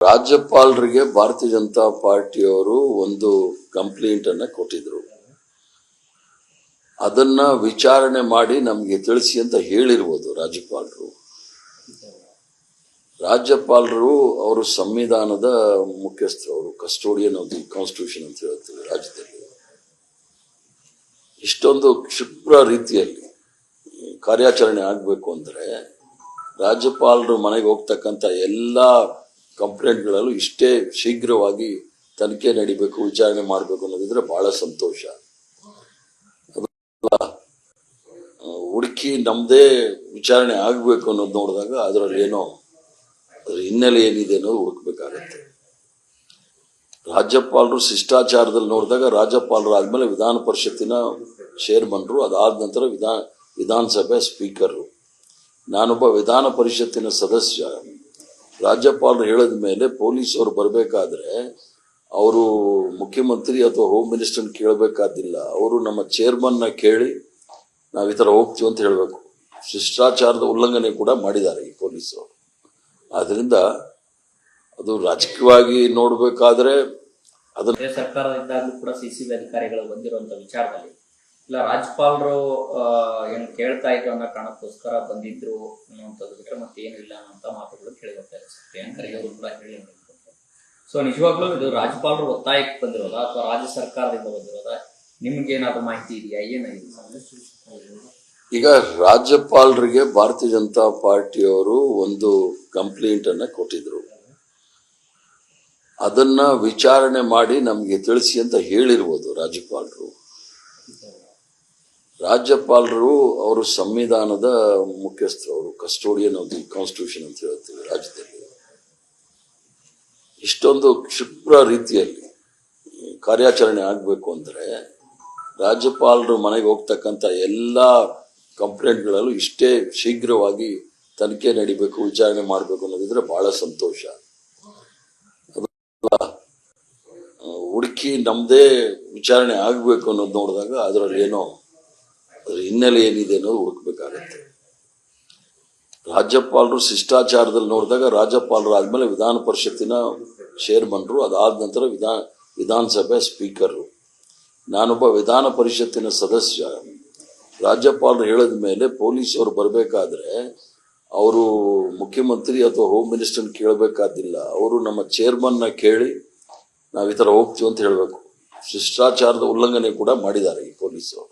ರಾಜ್ಯಪಾಲರಿಗೆ ಭಾರತೀಯ ಜನತಾ ಪಾರ್ಟಿಯವರು ಒಂದು ಕಂಪ್ಲೇಂಟ್ ಅನ್ನ ಕೊಟ್ಟಿದ್ರು. ಅದನ್ನ ವಿಚಾರಣೆ ಮಾಡಿ ನಮಗೆ ತಿಳಿಸಿ ಅಂತ ಹೇಳಿರ್ಬೋದು ರಾಜ್ಯಪಾಲರು. ರಾಜ್ಯಪಾಲರು ಅವರು ಸಂವಿಧಾನದ ಮುಖ್ಯಸ್ಥರು, ಅವರು ಕಸ್ಟೋಡಿಯನ್ ಆಫ್ ದಿ ಕಾನ್ಸ್ಟಿಟ್ಯೂಷನ್ ಅಂತ ಹೇಳ್ತೀವಿ ರಾಜ್ಯದಲ್ಲಿ. ಇಷ್ಟೊಂದು ಕ್ಷಿಪ್ರ ರೀತಿಯಲ್ಲಿ ಕಾರ್ಯಾಚರಣೆ ಆಗಬೇಕು ಅಂದ್ರೆ ರಾಜ್ಯಪಾಲರು ಮನೆಗೆ ಹೋಗ್ತಕ್ಕಂಥ ಎಲ್ಲ ಕಂಪ್ಲೇಂಟ್ಗಳಲ್ಲೂ ಇಷ್ಟೇ ಶೀಘ್ರವಾಗಿ ತನಿಖೆ ನಡಿಬೇಕು, ವಿಚಾರಣೆ ಮಾಡಬೇಕು ಅನ್ನೋದಿದ್ರೆ ಬಹಳ ಸಂತೋಷ. ಹುಡುಕಿ ನಮ್ದೇ ವಿಚಾರಣೆ ಆಗಬೇಕು ಅನ್ನೋದು ನೋಡಿದಾಗ ಅದರಲ್ಲಿ ಏನೋ ಅದ್ರ ಹಿನ್ನೆಲೆ ಏನಿದೆ ಅನ್ನೋದು ಹುಡುಕ್ಬೇಕಾಗತ್ತೆ. ರಾಜ್ಯಪಾಲರು ಶಿಷ್ಟಾಚಾರದಲ್ಲಿ ನೋಡಿದಾಗ ರಾಜ್ಯಪಾಲರು ಆದ್ಮೇಲೆ ವಿಧಾನ ಪರಿಷತ್ತಿನ ಚೇರ್ಮನ್ರು ಅದಾದ ನಂತರ ವಿಧಾನ, ವಿಧಾನಸಭೆ ಸ್ಪೀಕರ್ ನಾನೊಬ್ಬ ವಿಧಾನ ಪರಿಷತ್ತಿನ ಸದಸ್ಯ. ರಾಜ್ಯಪಾಲರು ಹೇಳಿದ ಮೇಲೆ ಅವರು ಬರಬೇಕಾದ್ರೆ ಅವರು ಮುಖ್ಯಮಂತ್ರಿ ಅಥವಾ ಹೋಮ್ ಮಿನಿಸ್ಟರ್ ಕೇಳಬೇಕಾದಿಲ್ಲ. ಅವರು ನಮ್ಮ ಚೇರ್ಮನ್ನ ಕೇಳಿ ನಾವು ಈ ಥರ ಹೋಗ್ತೀವಿ ಅಂತ ಹೇಳಬೇಕು. ಶಿಷ್ಟಾಚಾರದ ಉಲ್ಲಂಘನೆ ಕೂಡ ಮಾಡಿದ್ದಾರೆ ಈ ಪೊಲೀಸರು. ಆದ್ರಿಂದ ಅದು ರಾಜಕೀಯವಾಗಿ ನೋಡಬೇಕಾದ್ರೆ ಅದನ್ನ ಕೂಡ ಸಿ ಸಿ ಬಿ ಅಧಿಕಾರಿಗಳು ಬಂದಿರುವಂತ ವಿಚಾರದಲ್ಲಿ. ಇಲ್ಲ, ರಾಜ್ಯಪಾಲರು ಏನು ಕೇಳ್ತಾ ಇದ್ರು ಅನ್ನೋ ಕಾರಣಕ್ಕೋಸ್ಕರ ಬಂದಿದ್ರು ಅನ್ನುವಂಥದ್ದು ಬಿಟ್ರೆ ಮತ್ತೆ ಏನು ಇಲ್ಲ ಅನ್ನೋಂಥ ಬರ್ತಾ ಇದೆ ಅವರು ಕೂಡ ಹೇಳಿ ಸೊ ನಿಜವಾಗ್ಲೂ ಇದು ರಾಜ್ಯಪಾಲರು ಒತ್ತಾಯಕ್ಕೆ ಬಂದಿರೋದಾ ಅಥವಾ ರಾಜ್ಯ ಸರ್ಕಾರದಿಂದ ಬಂದಿರೋದಾ? ನಿಮ್ಗೆ ಏನಾದ್ರು ಮಾಹಿತಿ ಇದೆಯಾ? ಏನಾಗಿದೆ ಈಗ ರಾಜ್ಯಪಾಲರಿಗೆ ಭಾರತೀಯ ಜನತಾ ಪಾರ್ಟಿಯವರು ಒಂದು ಕಂಪ್ಲೇಂಟ್ ಅನ್ನ ಕೊಟ್ಟಿದ್ರು. ಅದನ್ನ ವಿಚಾರಣೆ ಮಾಡಿ ನಮಗೆ ತಿಳಿಸಿ ಅಂತ ಹೇಳಿರ್ಬೋದು ರಾಜ್ಯಪಾಲರು. ರಾಜ್ಯಪಾಲರು ಅವರು ಸಂವಿಧಾನದ ಮುಖ್ಯಸ್ಥರು, ಅವರು ಕಸ್ಟೋಡಿಯನ್ ಆಫ್ ದಿ ಕಾನ್ಸ್ಟಿಟ್ಯೂಷನ್ ಅಂತ ಹೇಳ್ತೀವಿ ರಾಜ್ಯದಲ್ಲಿ. ಇಷ್ಟೊಂದು ಕ್ಷಿಪ್ರ ರೀತಿಯಲ್ಲಿ ಕಾರ್ಯಾಚರಣೆ ಆಗಬೇಕು ಅಂದರೆ ರಾಜ್ಯಪಾಲರು ಮನೆಗೆ ಹೋಗ್ತಕ್ಕಂಥ ಎಲ್ಲ ಕಂಪ್ಲೇಂಟ್ಗಳಲ್ಲೂ ಇಷ್ಟೇ ಶೀಘ್ರವಾಗಿ ತನಿಖೆ ನಡಿಬೇಕು, ವಿಚಾರಣೆ ಮಾಡಬೇಕು ಅನ್ನೋದಿದ್ರೆ ಭಾಳ ಸಂತೋಷ. ಹುಡುಕಿ ನಮ್ಮದೇ ವಿಚಾರಣೆ ಆಗಬೇಕು ಅನ್ನೋದು ನೋಡಿದಾಗ ಅದರಲ್ಲಿ ಏನೋ ಅದ್ರ ಹಿನ್ನೆಲೆ ಏನಿದೆ ಅನ್ನೋದು ಹುಡುಕ್ಬೇಕಾಗತ್ತೆ. ರಾಜ್ಯಪಾಲರು ಶಿಷ್ಟಾಚಾರದಲ್ಲಿ ನೋಡಿದಾಗ ರಾಜ್ಯಪಾಲರು ಆದಮೇಲೆ ವಿಧಾನ ಪರಿಷತ್ತಿನ ಚೇರ್ಮನ್ರು ಅದಾದ ನಂತರ ವಿಧಾನ, ವಿಧಾನಸಭೆ ಸ್ಪೀಕರು ನಾನೊಬ್ಬ ವಿಧಾನ ಪರಿಷತ್ತಿನ ಸದಸ್ಯ. ರಾಜ್ಯಪಾಲರು ಹೇಳಿದ ಮೇಲೆ ಪೊಲೀಸರು ಬರಬೇಕಾದ್ರೆ ಅವರು ಮುಖ್ಯಮಂತ್ರಿ ಅಥವಾ ಹೋಮ್ ಮಿನಿಸ್ಟರ್ ಕೇಳಬೇಕಾದಿಲ್ಲ. ಅವರು ನಮ್ಮ ಚೇರ್ಮನ್ನ ಕೇಳಿ ನಾವು ಈ ಥರ ಹೋಗ್ತೀವಿ ಅಂತ ಹೇಳಬೇಕು. ಶಿಷ್ಟಾಚಾರದ ಉಲ್ಲಂಘನೆ ಕೂಡ ಮಾಡಿದ್ದಾರೆ ಈ ಪೊಲೀಸರು